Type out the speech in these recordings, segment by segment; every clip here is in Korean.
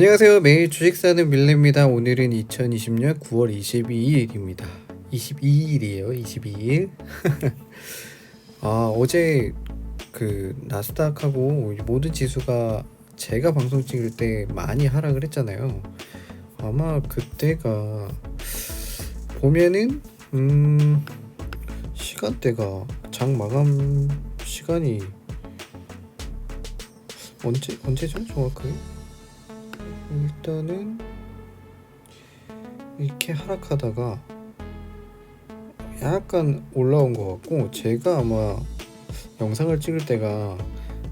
안녕하세요. 매일 주식 사는 밀레입니다. 오늘은 2020년 9월 22일입니다. 22일이에요. 22일. 아, 어제 그 나스닥하고 모든 지수가 제가 방송 찍을 때 많이 하락을 했잖아요. 아마 그때가 보면은 음 시간대가 장 마감 시간이 언제 언제죠 정확하게? 일단은 이렇게 하락하다가 약간 올라온 것 같고 제가 아마 영상을 찍을 때가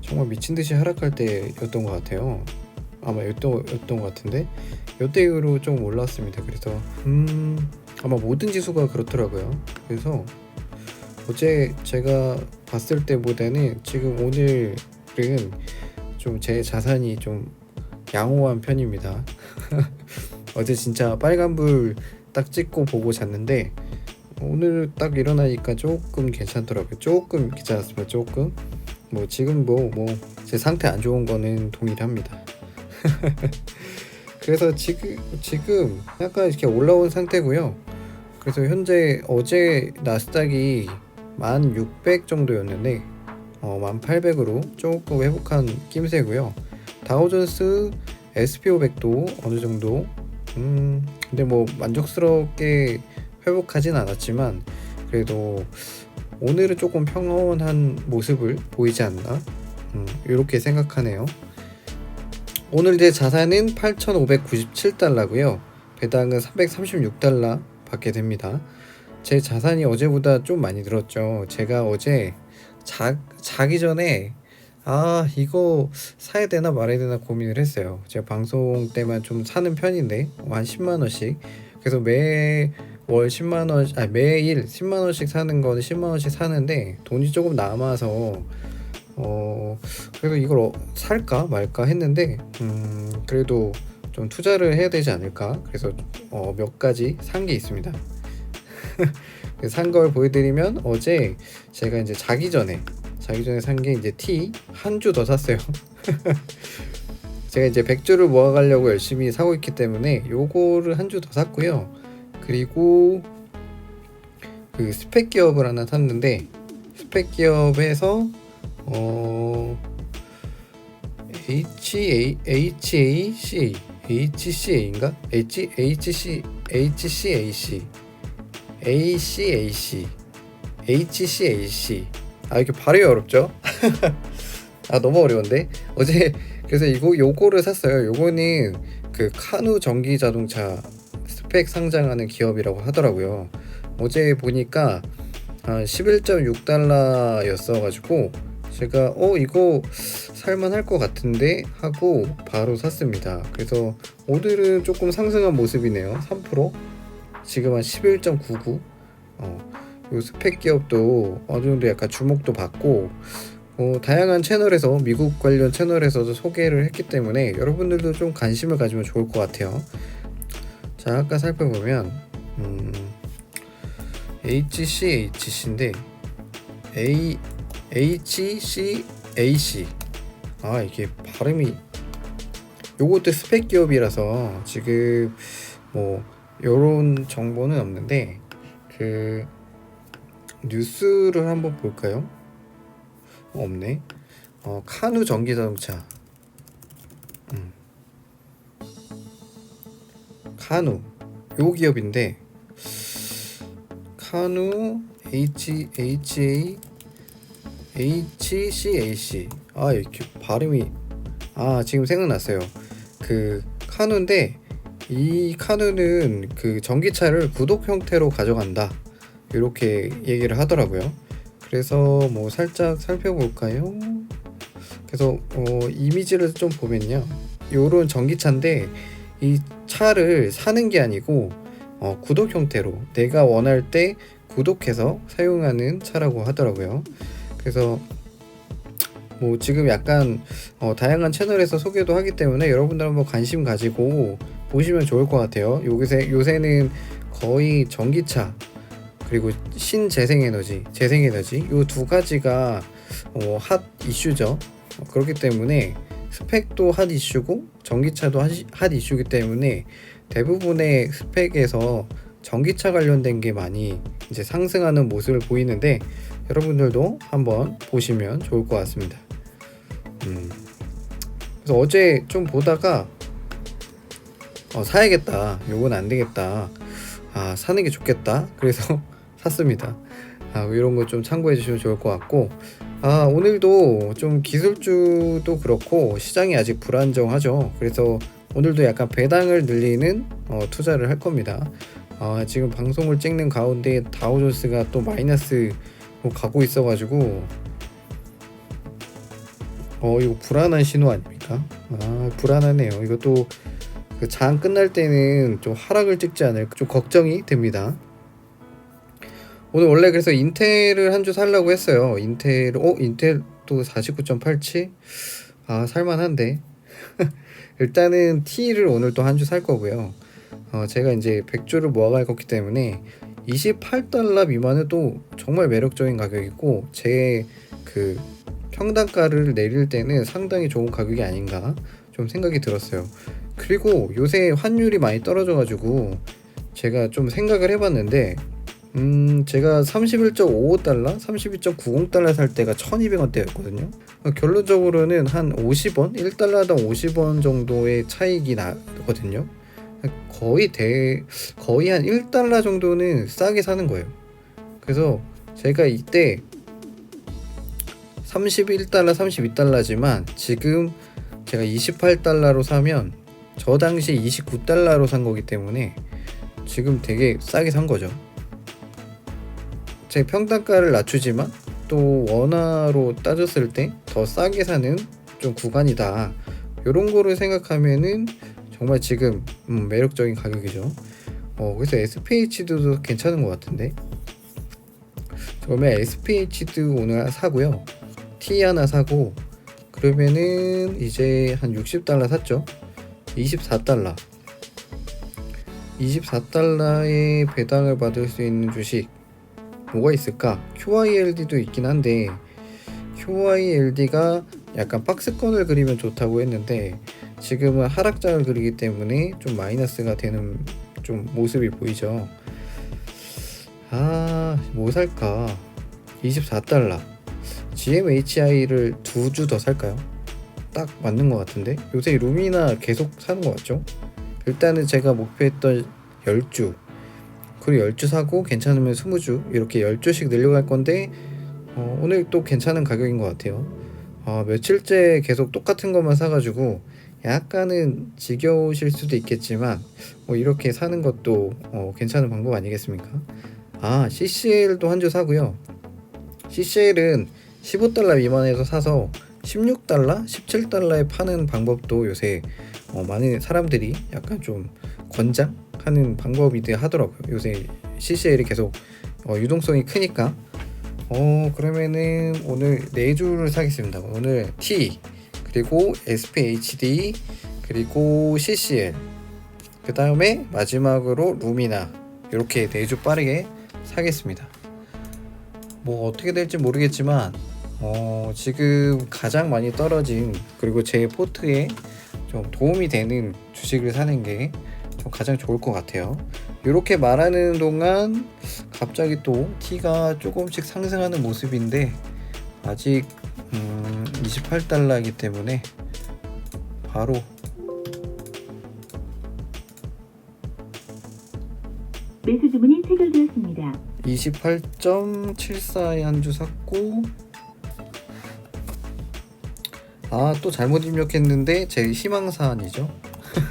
정말 미친 듯이 하락할 때였던 것 같아요. 아마 요때였던 것 같은데 요때 이후로 좀 올랐습니다. 그래서 음 아마 모든 지수가 그렇더라고요. 그래서 어제 제가 봤을 때보다는 지금 오늘은 좀 제 자산이 좀 양호한 편입니다. 어제 진짜 빨간불 딱 찍고 보고 잤는데 오늘 딱 일어나니까 조금 괜찮더라고요. 조금 괜찮았습니다. 조금 뭐 지금 뭐 뭐 제 상태 안 좋은 거는 동일합니다. 그래서 지금 지금 약간 이렇게 올라온 상태고요. 그래서 현재 어제 나스닥이 1,600 정도였는데 어, 1,800으로 조금 회복한 낌새고요. 다우존스 SP500도 어느 정도 음 근데 뭐 만족스럽게 회복하진 않았지만 그래도 오늘은 조금 평온한 모습을 보이지 않나 음, 이렇게 생각하네요. 오늘 제 자산은 8,597달러고요. 배당은 336달러 받게 됩니다. 제 자산이 어제보다 좀 많이 늘었죠. 제가 어제 자, 자기 전에 아 이거 사야 되나 말아야 되나 고민을 했어요. 제가 방송 때만 좀 사는 편인데 한 10만 원씩 그래서 매 월 10만 원, 아 매일 10만 원씩 사는 거는 10만 원씩 사는데 돈이 조금 남아서 어 그래서 이걸 어, 살까 말까 했는데 음 그래도 좀 투자를 해야 되지 않을까 그래서 어, 몇 가지 산 게 있습니다. 산 걸 보여드리면 어제 제가 이제 자기 전에 자기 전에 산 게 이제 티 한 주 더 샀어요. 제가 이제 100주를 모아가려고 열심히 사고 있기 때문에 요거를 한 주 더 샀고요. 그리고 그 스펙 기업을 하나 샀는데 스펙 기업에서 어 HA HACA HCA인가? H HC HCAC ACAC HCAC 아 이렇게 발음이 어렵죠? 아 너무 어려운데 어제 그래서 이거 요거를 샀어요. 요거는 그 카누 전기 자동차 스펙 상장하는 기업이라고 하더라고요. 어제 보니까 한 11.6달러였어 가지고 제가 어 이거 살만할 것 같은데 하고 바로 샀습니다. 그래서 오늘은 조금 상승한 모습이네요. 3% 지금 한 11.99. 어, 요 스펙 기업도 어느 정도 약간 주목도 받고 어, 다양한 채널에서 미국 관련 채널에서도 소개를 했기 때문에 여러분들도 좀 관심을 가지면 좋을 것 같아요. 자 아까 살펴보면 음, HCHC인데 A HCAC 아 이게 발음이 요것도 스펙 기업이라서 지금 뭐 요런 정보는 없는데 그 뉴스를 한번 볼까요? 어, 없네. 어 카누 전기 자동차. 음. 카누 요 기업인데 카누 H H A H C A C 아 이렇게 발음이 아 지금 생각났어요. 그 카누인데 이 카누는 그 전기차를 구독 형태로 가져간다 이렇게 얘기를 하더라고요. 그래서 뭐 살짝 살펴볼까요? 그래서 어, 이미지를 좀 보면요, 요런 전기차인데 이 차를 사는 게 아니고 어, 구독 형태로 내가 원할 때 구독해서 사용하는 차라고 하더라고요. 그래서 뭐 지금 약간 어, 다양한 채널에서 소개도 하기 때문에 여러분들 한번 관심 가지고 보시면 좋을 것 같아요. 요새 요새는 거의 전기차 그리고 신재생에너지, 재생에너지 요두 가지가 어, 핫 이슈죠. 어, 그렇기 때문에 스펙도 핫 이슈고 전기차도 핫, 핫 이슈이기 때문에 대부분의 스펙에서 전기차 관련된 게 많이 이제 상승하는 모습을 보이는데 여러분들도 한번 보시면 좋을 것 같습니다. 음, 그래서 어제 좀 보다가 어, 사야겠다. 요건 안 되겠다. 아, 사는 게 좋겠다. 그래서 샀습니다. 아, 이런 거 좀 참고해 주시면 좋을 것 같고, 아, 오늘도 좀 기술주도 그렇고, 시장이 아직 불안정하죠. 그래서 오늘도 약간 배당을 늘리는 어, 투자를 할 겁니다. 아, 지금 방송을 찍는 가운데 다우존스가 또 마이너스로 가고 있어가지고, 어, 이거 불안한 신호 아닙니까? 아, 불안하네요. 이것도 그 장 끝날 때는 좀 하락을 찍지 않을까 좀 걱정이 됩니다. 오늘 원래 그래서 인텔을 한 주 살려고 했어요. 인텔, 어, 인텔도 49.87? 아, 살만한데. 일단은 T를 오늘 또 한 주 살 거고요. 어, 제가 이제 100주를 모아갈 거기 때문에 28달러 미만은 또 정말 매력적인 가격이고 제 그 평단가를 내릴 때는 상당히 좋은 가격이 아닌가 좀 생각이 들었어요. 그리고 요새 환율이 많이 떨어져가지고 제가 좀 생각을 해봤는데 음 제가 31.55달러, 32.90달러 살 때가 1200원대였거든요. 결론적으로는 한 50원, 1달러당 50원 정도의 차익이 나거든요. 거의 대 거의 한 1달러 정도는 싸게 사는 거예요. 그래서 제가 이때 31달러, 32달러지만 지금 제가 28달러로 사면 저 당시 29달러로 산 거기 때문에 지금 되게 싸게 산 거죠. 제 평단가를 낮추지만 또 원화로 따졌을 때 더 싸게 사는 좀 구간이다. 이런 거를 생각하면은 정말 지금 음, 매력적인 가격이죠. 어, 그래서 SPH도 괜찮은 것 같은데. 그러면 SPH도 오늘 사고요. T 하나 사고 그러면은 이제 한 60달러 샀죠. 24달러. 24달러의 배당을 받을 수 있는 주식 뭐가 있을까? QILD도 있긴 한데 QILD가 약간 박스권을 그리면 좋다고 했는데 지금은 하락장을 그리기 때문에 좀 마이너스가 되는 좀 모습이 보이죠. 아, 뭐 살까? 24달러. GMHI를 두 주 더 살까요? 딱 맞는 것 같은데 요새 루미나 계속 사는 것 같죠? 일단은 제가 목표했던 10주 그리고 10주 사고 괜찮으면 20주 이렇게 10주씩 늘려갈 건데 어, 오늘 또 괜찮은 가격인 것 같아요. 어, 며칠째 계속 똑같은 것만 사가지고 약간은 지겨우실 수도 있겠지만 뭐 이렇게 사는 것도 어, 괜찮은 방법 아니겠습니까? 아 CCL도 한 주 사고요. CCL은 15달러 미만에서 사서 16달러, 17달러에 파는 방법도 요새 어, 많은 사람들이 약간 좀 권장 하는 방법이들 하더라고요. 요새 CCL이 계속 어, 유동성이 크니까. 어 그러면은 오늘 네 줄을 사겠습니다. 오늘 T 그리고 SPHD 그리고 CCL 그 다음에 마지막으로 루미나 이렇게 네줄 빠르게 사겠습니다. 뭐 어떻게 될지 모르겠지만 어, 지금 가장 많이 떨어진 그리고 제 포트에 좀 도움이 되는 주식을 사는 게 좀 가장 좋을 것 같아요. 이렇게 말하는 동안 갑자기 또 T가 조금씩 상승하는 모습인데 아직 음, 28달러이기 때문에 바로 매수 주문이 체결되었습니다. 28.74에 한 주 샀고 아 또 잘못 입력했는데 제 희망 사안이죠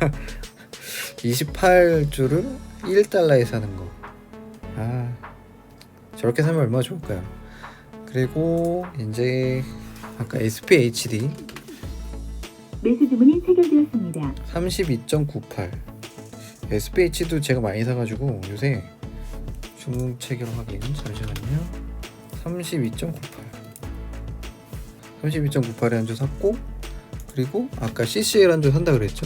28주를 1달러에 사는 거 아 저렇게 사면 얼마나 좋을까요 그리고 이제 아까 SPHD 매수 주문이 체결되었습니다. 32.98 SPH도 제가 많이 사가지고 요새 주문 체결 확인 잠시만요. 32.98 32.98에 한 주 샀고 그리고 아까 CCL 한 주 산다 그랬죠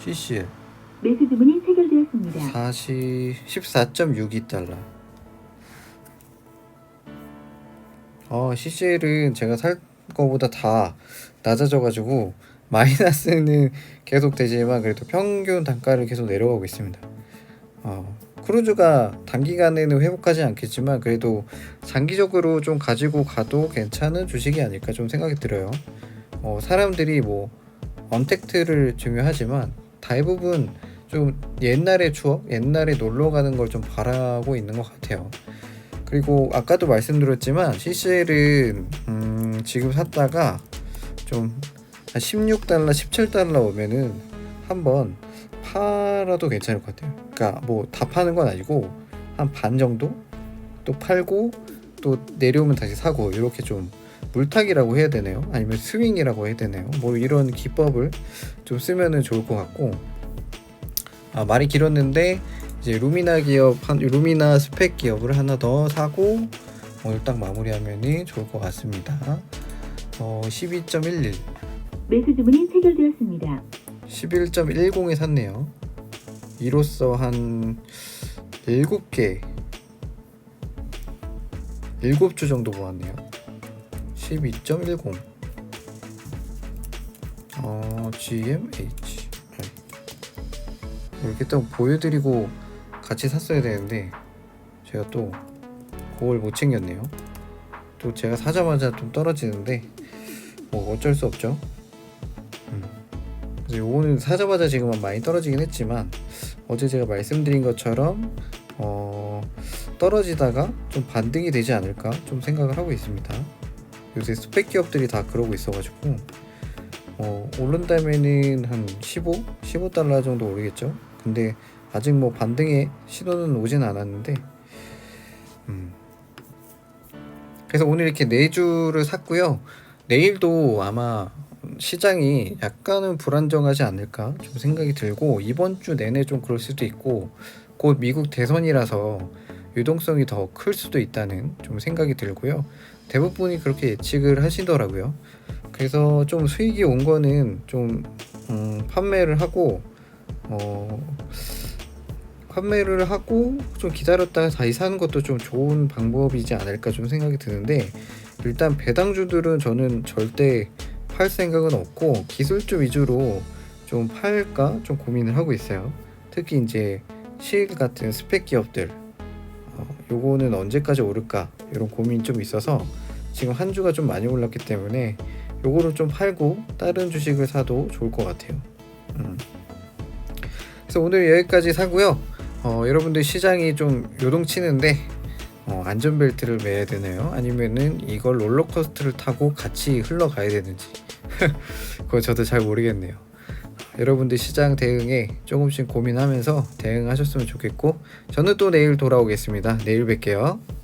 CCL 매수 주문이 체결되었습니다. 40 14.62달러 어 CCL은 제가 살 거보다 다 낮아져 가지고 마이너스는 계속 되지만 그래도 평균 단가를 계속 내려가고 있습니다. 어, 크루즈가 단기간에는 회복하지 않겠지만 그래도 장기적으로 좀 가지고 가도 괜찮은 주식이 아닐까 좀 생각이 들어요. 어, 사람들이 뭐 언택트를 중요하지만 대부분 좀 옛날의 추억, 옛날에 놀러 가는 걸 좀 바라고 있는 것 같아요. 그리고 아까도 말씀드렸지만 CCL은 음, 지금 샀다가 좀 16달러, 17달러 오면은 한번 팔아도 괜찮을 것 같아요. 그러니까 뭐 다 파는 건 아니고 한 반 정도 또 팔고 또 내려오면 다시 사고 이렇게 좀 물타기라고 해야 되나요? 아니면 스윙이라고 해야 되나요? 뭐 이런 기법을 좀 쓰면은 좋을 것 같고 아 말이 길었는데 이제 루미나 기업 한 루미나 스펙 기업을 하나 더 사고 오늘 딱 마무리하면은 좋을 것 같습니다. 어 12.11 매수 주문이 체결되었습니다. 11.10에 샀네요. 이로써 한 7개 7주 정도 모았네요. 12.10 어, GMH 네. 이렇게 또 보여드리고 같이 샀어야 되는데 제가 또 그걸 못 챙겼네요. 또 제가 사자마자 좀 떨어지는데 뭐 어쩔 수 없죠. 그래서 요거는 사자마자 지금은 많이 떨어지긴 했지만 어제 제가 말씀드린 것처럼 어, 떨어지다가 좀 반등이 되지 않을까 좀 생각을 하고 있습니다. 요새 스펙 기업들이 다 그러고 있어가지고 어, 오른다면은 한 15, 15달러 정도 오르겠죠. 근데 아직 뭐 반등의 시도는 오진 않았는데 음. 그래서 오늘 이렇게 네 주를 샀고요. 내일도 아마 시장이 약간은 불안정하지 않을까 좀 생각이 들고 이번 주 내내 좀 그럴 수도 있고 곧 미국 대선이라서 유동성이 더 클 수도 있다는 좀 생각이 들고요. 대부분이 그렇게 예측을 하시더라고요. 그래서 좀 수익이 온 거는 좀 음, 판매를 하고 어, 판매를 하고 좀 기다렸다가 다시 사는 것도 좀 좋은 방법이지 않을까 좀 생각이 드는데 일단 배당주들은 저는 절대 팔 생각은 없고 기술주 위주로 좀 팔까 좀 고민을 하고 있어요. 특히 이제 실 같은 스펙 기업들 어, 요거는 언제까지 오를까 이런 고민이 좀 있어서 지금 한 주가 좀 많이 올랐기 때문에 요거를 좀 팔고 다른 주식을 사도 좋을 것 같아요. 음. 그래서 오늘 여기까지 사고요. 어, 여러분들 시장이 좀 요동치는데 어, 안전벨트를 매야 되나요? 아니면은 이걸 롤러코스터를 타고 같이 흘러가야 되는지 그거 저도 잘 모르겠네요. 여러분들 시장 대응에 조금씩 고민하면서 대응하셨으면 좋겠고 저는 또 내일 돌아오겠습니다. 내일 뵐게요.